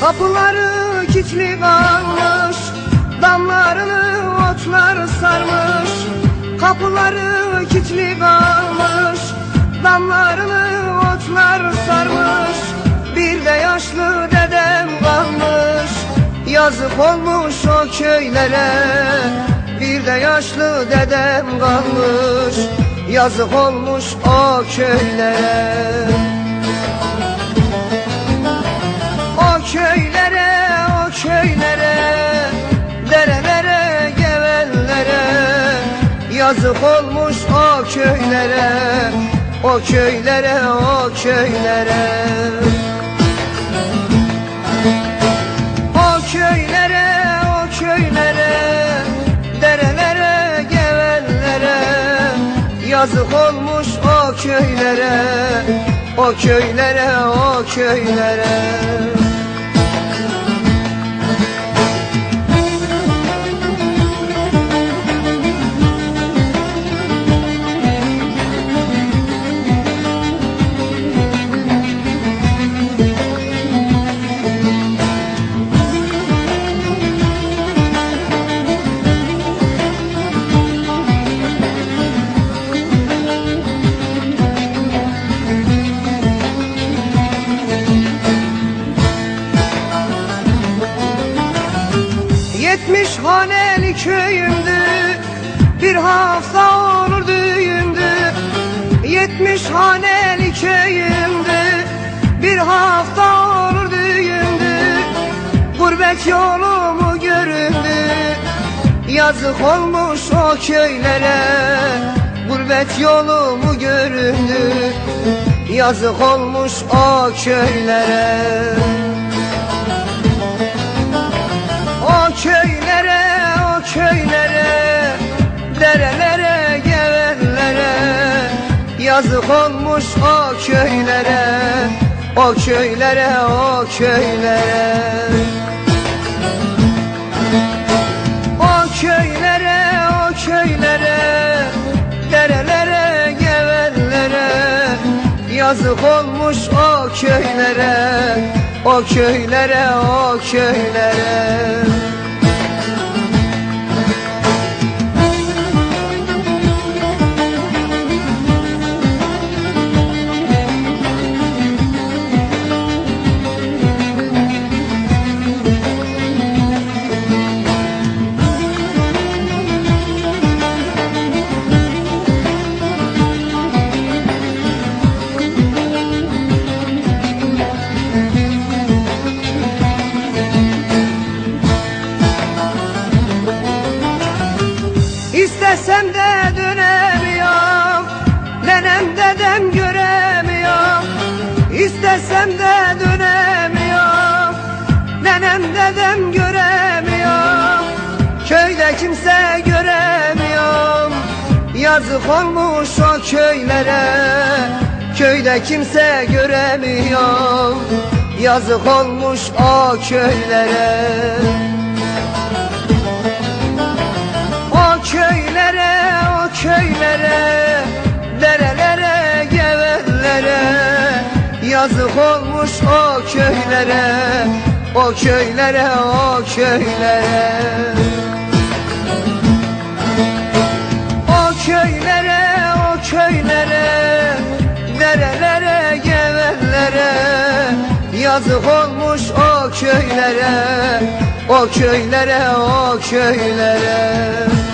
Kapıları kilitli kalmış Damlarını otlar sarmış. Kapıları kilitli kalmış Damlarını otlar sarmış. Bir de yaşlı dedem kalmış Yazık olmuş o köylere. Bir de yaşlı dedem kalmış Yazık olmuş o köylere Yazık olmuş o köylere O köylere, o köylere. O köylere, o köylere Derelere, gevellere Yazık olmuş o köylere O köylere, o köylere Yetmiş haneli köyümdü Bir hafta olur düğündü. Yetmiş haneli köyümdü Bir hafta olur düğündü. Gurbet yolumu göründü? Yazık olmuş o köylere. Gurbet yolumu göründü? Yazık olmuş o köylere Yazık olmuş o köylere O köylere, o köylere. O köylere, o köylere Derelere, gevellere Yazık olmuş o köylere O köylere, o köylere İstesem de dönemiyorum. Nenem dedem göremiyorum İstesem de dönemiyorum. Nenem dedem göremiyorum Köyde kimse göremiyorum Yazık olmuş o köylere. Köyde kimse göremiyorum Yazık olmuş o köylere köylere Derelere, gevellere Yazık olmuş o köylere O köylere, o köylere. O köylere, o köylere Derelere, gevellere Yazık olmuş o köylere O köylere, o köylere